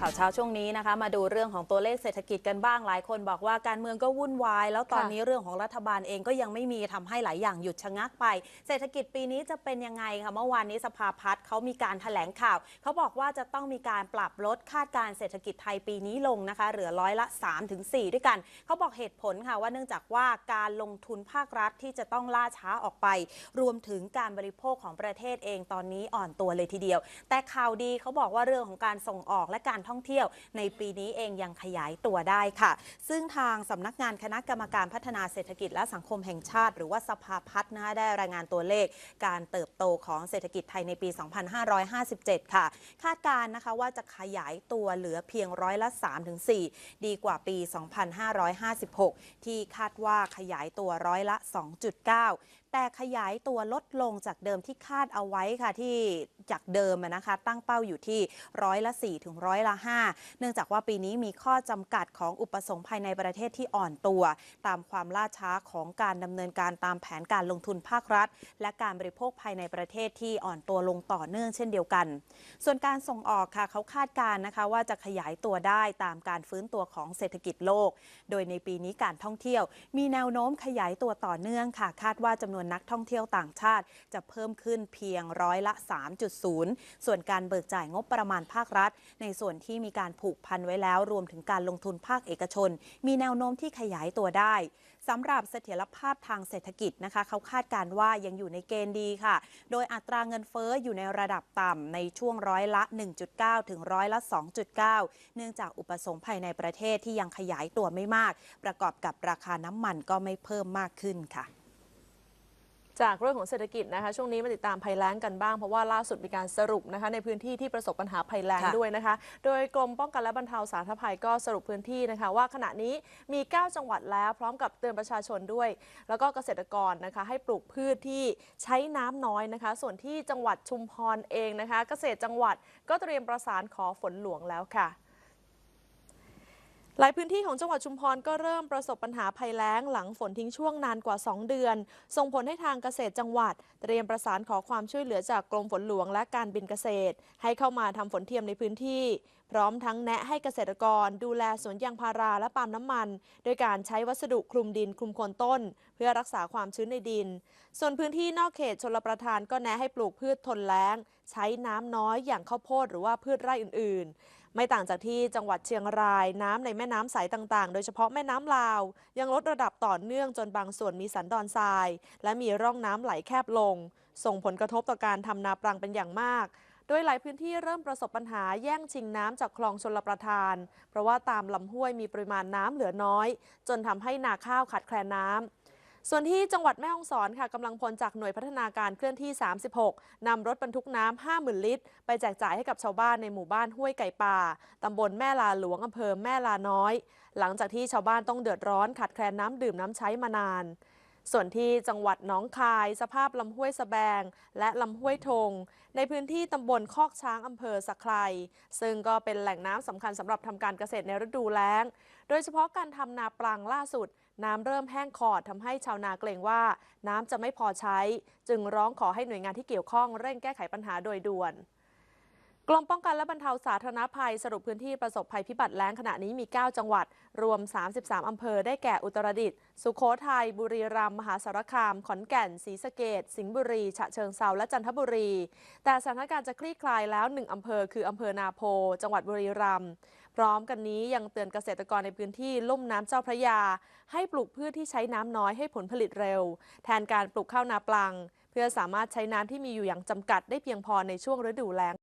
ข่าวเช้าช่วงนี้นะคะ มาดูเรื่องของตัวเลขเศรษฐกิจกันบ้างหลายคนบอกว่าการเมืองก็วุ่นวาย แล้วตอนนี้เรื่องของรัฐบาลเองก็ยังไม่มีทำให้หลายอย่างหยุดชะงักไป เศรษฐกิจปีนี้จะเป็นยังไงคะเมื่อวานนี้สภาพัฒน์เขามีการแถลงข่าวเขาบอกว่าจะต้องมีการปรับลดคาดการณ์เศรษฐกิจไทยปีนี้ลงนะคะ เหลือร้อยละ 3-4 ด้วยกันเขาบอกเหตุผลค่ะว่าเนื่องจากว่าการลงทุนภาครัฐที่จะต้องล่าช้าออกไป รวมถึงการบริโภคของประเทศเองตอนนี้อ่อนตัวเลยทีเดียว แต่ข่าวดีเขาบอกว่าเรื่องของการส่งออกและการท่องเที่ยว ในปีนี้เองยังขยายตัวได้ค่ะ ซึ่งทางสำนักงานคณะกรรมการพัฒนาเศรษฐกิจและสังคมแห่งชาติ หรือว่าสภาพัฒน์นะได้รายงานตัวเลข การเติบโตของเศรษฐกิจไทยในปี 2557 ค่ะ คาดการณ์นะคะว่าจะขยายตัวเหลือเพียงร้อยละ 3-4 ดีกว่าปี 2556 ที่คาดว่าขยายตัวร้อยละ 2.9 แต่ขยายตัวลดลงจากเดิมที่คาดเอาไว้ค่ะที่จากเดิมนะคะตั้งเป้าอยู่ที่ร้อยละ4ถึงร้อยละ5เนื่องจากว่าปีนี้มีข้อจำกัดของอุปสงค์ภายในประเทศที่อ่อนตัว ตามความล่าช้าของการดำเนินการตามแผนการลงทุนภาครัฐ และการบริโภคภายในประเทศที่อ่อนตัวลงต่อเนื่องเช่นเดียวกัน ส่วนการส่งออกค่ะเขาคาดการณ์นะคะว่าจะขยายตัวได้ตามการฟื้นตัวของเศรษฐกิจโลก โดยในปีนี้การท่องเที่ยว มีแนวโน้มขยายตัวต่อเนื่องค่ะ คาดว่าจำนวนนักท่องเที่ยวต่างชาติ จะเพิ่มขึ้นเพียงร้อยละ 3.0 ส่วนการเบิกจ่ายงบประมาณภาครัฐ ในส่วนที่มีการผูกพันไว้แล้ว รวมถึงการลงทุนภาคเอกชน มีแนวโน้มที่ขยายตัวได้สำหรับเสถียรภาพทางเศรษฐกิจนะคะ เขาคาดการว่ายังอยู่ในเกณฑ์ดีค่ะ โดยอัตราเงินเฟ้ออยู่ในระดับต่ำในช่วงร้อยละ 1.9 ถึงร้อยละ 2.9 เนื่องจากอุปสงค์ภายในประเทศที่ยังขยายตัวไม่มาก ประกอบกับราคาน้ำมันก็ไม่เพิ่มมากขึ้นค่ะ จากเรื่องของเศรษฐกิจนะคะช่วงนี้มาติดตามภัยแล้งกันบ้าง เพราะว่าล่าสุดมีการสรุปนะคะในพื้นที่ที่ประสบปัญหาภัยแล้งค่ะด้วยนะคะ โดยกรมป้องกันและบรรเทาสาธารณภัยก็สรุปพื้นที่นะคะ ว่าขณะนี้มี 9 จังหวัดแล้วพร้อมกับเตือนประชาชนด้วย แล้วก็เกษตรกรนะคะ ให้ปลูกพืชที่ใช้น้ำน้อยนะคะ ส่วนที่จังหวัดชุมพรเองนะคะ เกษตรจังหวัดก็เตรียมประสานขอฝนหลวงแล้วค่ะ หลายพื้นที่ของจังหวัดชุมพรก็เริ่มประสบปัญหาภัยแล้งหลังฝนทิ้งช่วงนานกว่า 2 เดือน ส่งผลให้ทางเกษตรจังหวัด เตรียมประสานขอความช่วยเหลือจากกรมฝนหลวงและการบินเกษตร ให้เข้ามาทำฝนเทียมในพื้นที่ พร้อมทั้งแนะให้เกษตรกร ดูแลสวนยางพาราและปาล์มน้ำมัน โดยการใช้วัสดุคลุมดินคลุมโคนต้น เพื่อรักษาความชื้นในดิน ส่วนพื้นที่นอกเขตชลประทานก็แนะให้ปลูกพืชทนแล้ง ใช้น้ำน้อยอย่างข้าวโพดหรือว่าพืชไร่อื่นๆ ไม่ต่างจากที่จังหวัดเชียงรายน้ำในแม่น้ำสายต่างๆ โดยเฉพาะแม่น้ำลาว ยังลดระดับต่อเนื่องจนบางส่วนมีสันดอนทราย และมีร่องน้ำไหลแคบลง ส่งผลกระทบต่อการทำนาปรังเป็นอย่างมาก โดยหลายพื้นที่เริ่มประสบปัญหาแย่งชิงน้ำจากคลองชลประทาน เพราะว่าตามลำห้วยมีปริมาณน้ำเหลือน้อย จนทำให้นาข้าวขาดแคลนน้ำ ส่วนที่จังหวัดแม่ฮ่องสอนค่ะกำลังพลจากหน่วยพัฒนาการเคลื่อนที่ 36นำรถบรรทุกน้ำ50,000 ลิตร ไปแจกจ่ายให้กับชาวบ้านในหมู่บ้านห้วยไก่ป่าตำบลแม่ลาหลวงอำเภอแม่ลาน้อย หลังจากที่ชาวบ้านต้องเดือดร้อนขาดแคลนน้ำดื่มน้ำใช้มานานส่วนที่จังหวัดหนองคาย สภาพลำห้วยสแบง และลำห้วยทง ในพื้นที่ตำบลคอกช้างอำเภอสะไครซึ่งก็เป็นแหล่งน้ำสำคัญสำหรับทำการเกษตรในฤดูแล้ง โดยเฉพาะการทำนาปลังล่าสุด น้ำเริ่มแห้งขอดทำให้ชาวนาเกรงว่า น้ำจะไม่พอใช้ จึงร้องขอให้หน่วยงานที่เกี่ยวข้องเร่งแก้ไขปัญหาโดยด่วนกรมป้องกันและบรรเทาสาธารณภัยสรุปพื้นที่ประสบภัยพิบัติแล้งขณะนี้มี 9 จังหวัด รวม 33 อำเภอได้แก่อุตรดิตถ์สุโขทัย บุรีรัมย์มหาสารคาม ขอนแก่น ศรีสะเกดสิงห์บุรี ฉะเชิงเซาและจันทบุรี แต่สถานการณ์จะคลี่คลายแล้ว 1 อำเภอคืออำเภอนาโพ จังหวัดบุรีรัมย์ พร้อมกันนี้ยังเตือนเกษตรกรในพื้นที่ลุ่มน้ำเจ้าพระยา ให้ปลูกพืชที่ใช้น้ำน้อยให้ผลผลิตเร็ว แทนการปลูกข้าวนาปลัง เพื่อสามารถใช้น้ำที่มีอยู่อย่างจำกัดได้เพียงพอในช่วงฤดูแล้ง